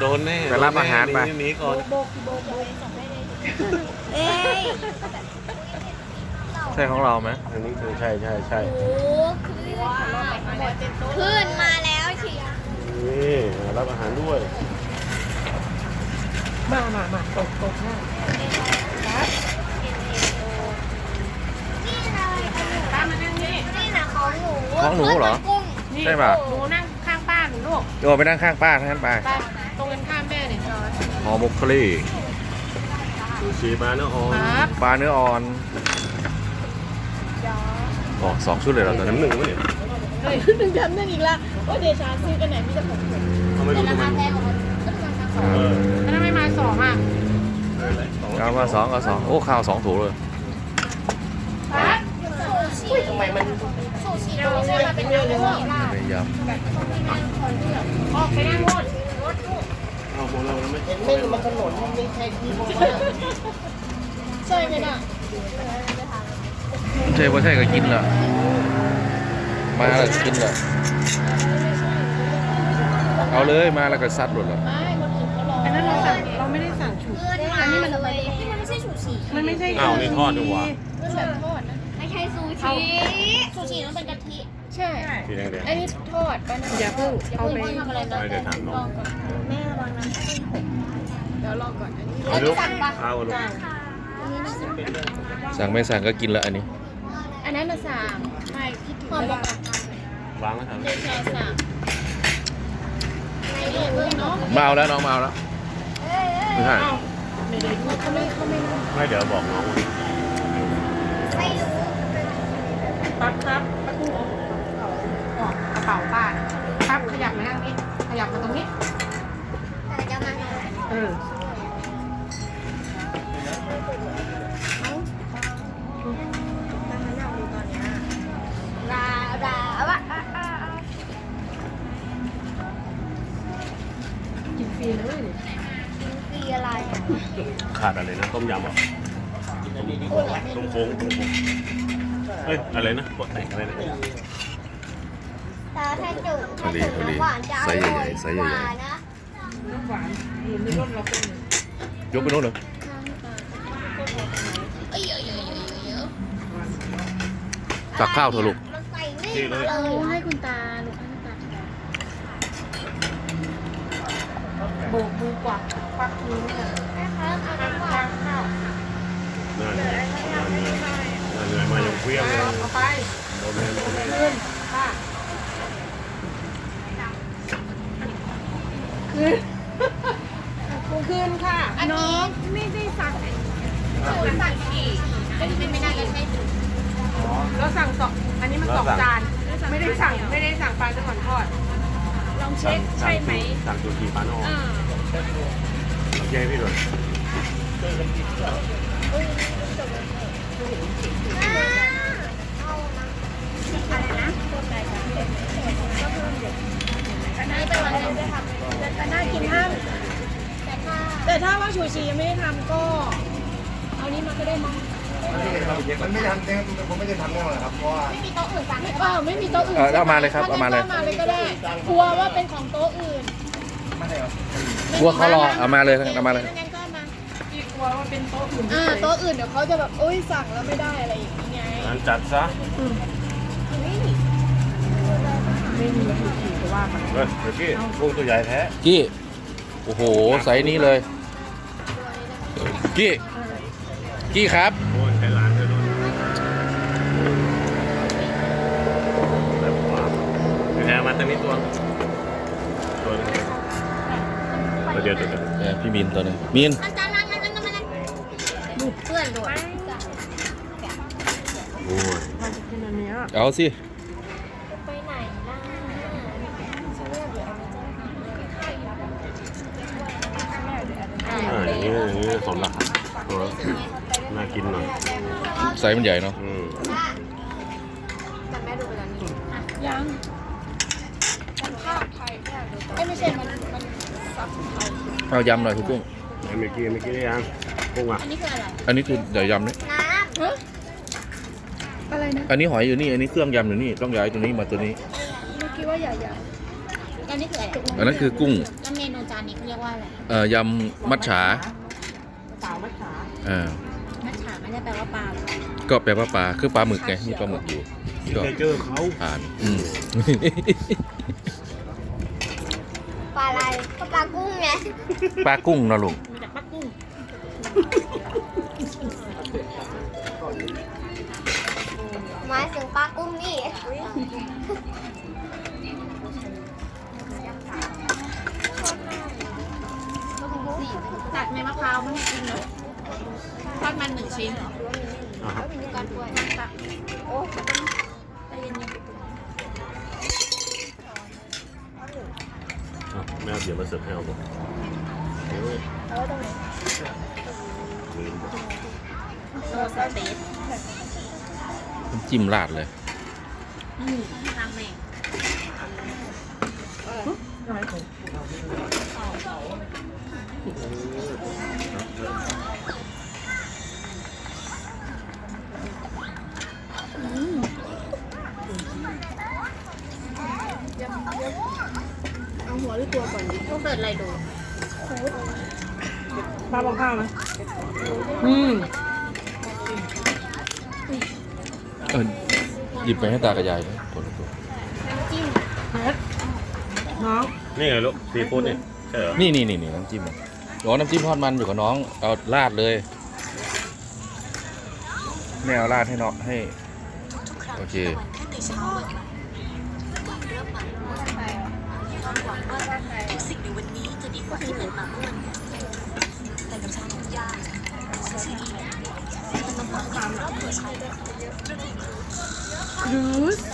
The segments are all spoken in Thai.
โดนแน่ไปรับอาหารไปหนีหนีก่อนเอ้ยใช่ของเราไหมอันนี้คือใช่ใช่ใช่โอ้ขึ้นมาแล้วเชียร์นี่รับอาหารด้วย มามามาตกตกหน้านี่เลยป้ามานั่งนี่นี่นะของหนูของหนูเหรอกุ้งนี่ใช่ป่ะ หนูนั่งข้างป้าหนูลูกโยไปนั่งข้างป้าท่านไปไปต ห่อหมกคลี่ซูชิปลาเนื้ออ่อนครับปลาเนื้ออ่อนอ๋อสองชุดเลยเหรอตอนนี้น้ำหนึ่งวะเนี่ยเฮ้ยหนึ่งแถมหนึ่งอีกแล้วโอ้เดชาซื้อกันไหนมีแต่ผมเขาไม่แต่รู้ราทำไมคาแพงกว่าคนก็ราคาสองเออแล้วทำไมมาสองอะเออไรสองเอามาสองก็สองโอ้ข้าวสองถุงเลยครับอุ้ยทำไมมันซูชิเราไม่ใช่มาเป็นเรื่องเลยล่ะไม่ยออกไปนั่งโน่น เอาโมเราแล้วไหมไม่รู้มันถนนมันไม่ใช่ที่ใช่ไหมน่ะำใช่ว่าใช่ก็กินละมาแล้วกินละเอาเลยมาแล้วก็ซัดหลุดละไม่คนอื่นเขารออันนั้นเราสั่งเราไม่ได้สั่งชุดเงินมานี่มันเลยนี่มันไม่ใช่ซูชิมันไม่ใช่อ้าวนี่ทอดดีกว่ามันแบบทอดนะไม่ใช่ซูชิซูชิมันเป็นกะทิใช่สีแดงแดงอันนี้ทอดป่ะนะอย่าเพิ่งเอาไปทำอะไรนะเดี๋ยวถามน้องแม่ระวังนะ เดี๋ยวรอก่อนอันนี้เอาลูกข้าวลูกสั่งไม่สั่งก็กินละอันนี้ อันนั้นน่ะสั่งไม่คิดถึงความเวบอกลาวางแล้วครับเดชาสั่งในเรื่องเลยเนาะมาเอาแล้วน้องมาเอาแล้วไม่ใช่อ้าวไม่ได้ดูเขาไม่เขาไม่รู้ไม่เดี๋ยวบอกน้องไม่รู้ปั๊บครับประตูออกกระเป๋าป้าปั๊บขยับมานั่งนี้ขยับมาตรงนี้แต่จะมา เออลาลาวะกินฟรีเลยปีอะไรอะขาดอะไรนะต้มยำเหรอต้มโค้งต้มโค้งเฮ้ยอะไรนะปวดแตกอะไรนะ ตาถ้าจุกพอดีพอดีหวานจะอไซส์ใหร่ญ่อยๆไซส์ใหญ่กว่านะ น้ำหวานอยู่ในรถเราเป็นๆยกไปโน่นเลยเอ้ยเอ้ยเอ้ยเอ้ยเอ้ยตักข้าวเถอะลูก มันใส่นี่มาเลโอ้ยให้คุณตาลูกให้คุณตาโบกมือกวักควักมือเนี่ยแม่ครับเอาน้ำหวานค่ะนั่นไงนั่นไงนั่นไงมายังเพี้ยงเลยเอาไปโดนแม่โดนแม่คืนป้าคืนคืนค่ะ อันนี้ไม่ได้สั่ง คือสั่งกี่ไม่ไม่ไม่น่าจะใช่จุกแล้วสั่งสองอันนี้มันสองจาน ไม่ได้สั่งไม่ได้สั่งปลาจะก่อนทอด ลองเช็คใช่ไหมสั่งซูชิปลาเนื้ออ่อนโอเคพี่ด้วยอะไรนะอันนี้เป็นวันนี้ได้ทำแต่น่ากินห้ามแต่ถ้าแต่ถ้าว่าชูชียังไม่ได้ทำก็เอานี้มา ก็ได้มั้งมันไม่ทำเนี่ยผมไม่ได้ทำแน่นอนครับ เพราะว่าไม่มีโต๊ะอื่นสั่งไม่ใช่เอปะอไม่มีโต๊ะอื่นเออเอามาเลยครับเอามาเลย ถ้งั้นก็มาเลยก็ได้ กลัวว่าเป็นของโต๊ะอื่นไม่ได้ครับกลัวเขารอเอามาเลยเอามาเลย งั้นก็มาอีกกลัวว่าเป็นโต๊ะอื่นอ่าโต๊ะอื่นเดี๋ยวเขาจะแบบโอ้ยสั่งแล้วไม่ได้อะไรอย่างเงี้ยงั้นจัดซะไม่มีชูชีก็ว่าไปเฮ้ยเมื่อกี้กุ้งตัวใหญ่แท้กี้ โอ้โหไซส์นี้เลย กี้ กี้ครับ โอ้ยใช้หลานเธอด้วยแบบขวาแท้มาตัวนี้ตัวตัวนึงตัวเดียวตัวเดียวเออพี่มินตัวหนึงมินมันจะนั่งนั่งนั่งนั่งนั่งดูเพื่อนโดดโอ้ยมันจะกินอันเนี้ยเอาสิไปไหนล่ะฉันเรียกเดี๋ยวเอาไปแจ้งอ่าอย่างนี้อย่างนี้สมราคาตัวละน่า กินหน่อยไซส์มันใหญ่เนาะอืมแต่แม่ดูไปแล้วนี่ยังมันภาพไทยไอ้ไม่ใช่ มัน มันสับไทยเอายำหน่อยคุณกุ้งไอ้เมื่อกี้เมื่อกี้ได้ยังกุ้งอะอันนี้คืออะไรอันนี้คือเดี๋ยวยำนี่น้ฮะอะไรนะ อันนี้หอยอยู่นี่ อันนี้เครื่องยำอยู่นี่ ต้องย้ายตัวนี้มาตัวนี้ เมื่อกี้ว่าใหญ่ำอันนี้คืออะไรอันนั้นคือกุ้งแล้วเมนูจจานนี้เขาเรียกว่าอะไร เอ่อยำมัดฉาสาวมัดขาเออมัจฉาไม่ได้ แปลว่าปลาหรอกก็แปลว่าปลาคือปลาหมึกไงมีปลาหมึกอยู่ก็เนเจอร์เขาผ่านอืมปลาอะไรก็ปลากุ้งไงปลากุ้งเนอะลุงมาจากปักกุ้งหมายถึงปลากุ้งนี่ตัดเม็ดมะพร้าวมาให้กินหน่อยทอ ดมันหนึ่งชิ้นอะครับมีการป่วยโอ้ใจเย็นอะแม่เอาเดี๋ยวมาเสิร์ฟให้เอาบอกโอ้ยเอาไว้ตรงไหนลืมๆโซสเต๊กน้ำจิ้มราดเลยอืมทางแม่งเอา ปลาบอกข้าวนะอืมเออหยิบไปให้ตากับยายนะตัวละตัวน้ำจิ้มน้องนี่ไงลูกซีฟู้ดนี่ใช่เหรอนี่นี่นี่นี่น้ำจิ้มอ๋อน้ำจิ้มทอดมันอยู่กับน้องเอาราดเลยแม่เอาราดให้น้องให้ โอเคสิ่งใน ว่าที่ผ่นมาแต่กับฉันยางฉันสิ่งนี้มันต้องความความรอบตัวฉันรูส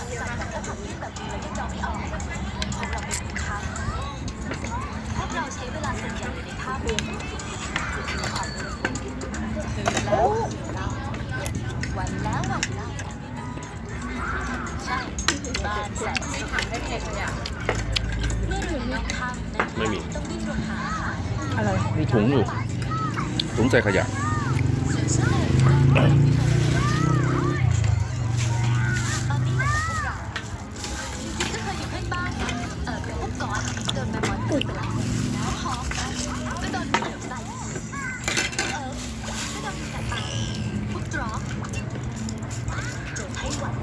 นเหนียวใส่เออก็โดนแต่ตายพวกดรอปเจอไพ่หวัน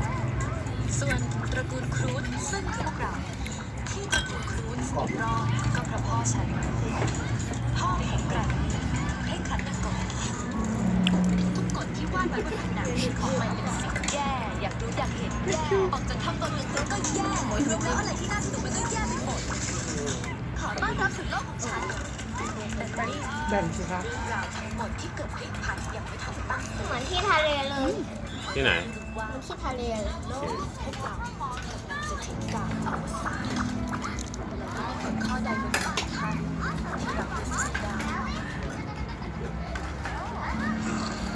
ส่วนตระกูลครูดซึ่งพวกเราที่ตระกูลครูดสรอดก็เพราะพ่อฉัน แบบนั้นนะของมันเป็นสิ่งแย่ อยากรู้อยากเห็นแย่ออกจากถ้ำตอนกลางคืนก็แย่หมดรวมแล้วอะไรที่น่าสนุกมันก็แย่ไปหมด ขอต้อนรับสู่โลกของฉันแต่นี่แบ่งสิคะราทั้งหมดที่เกิดขึ้นผ่านอย่างไม่ทันตั้งเหมือนที่ทะเลเลยที่ไหนมืนที่ทะเลเลยโลกให้ฟังจะถึงการอวสานและได้ผลข้อใดบนบาทท่นที่เราจะ